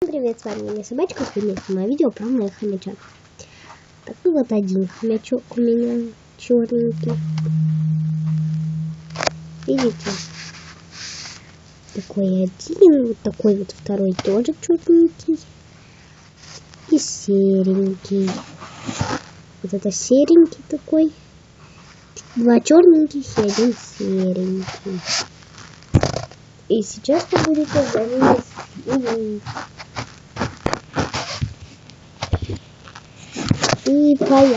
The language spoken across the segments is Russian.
Привет, с вами я собачка, сегодня снимаю видео про моих хомячат. Так, ну вот один хомячок у меня черненький. Видите? Такой один, вот такой вот второй тоже черненький. И серенький. Вот это серенький такой. Два черненьких и один серенький. И сейчас вы будете за 可以。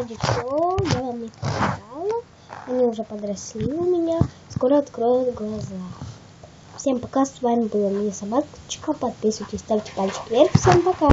вроде все, я вам их показала. Они уже подросли у меня. Скоро откроют глаза. Всем пока, с вами была Мини Собачка. Подписывайтесь, ставьте пальчик вверх. Всем пока.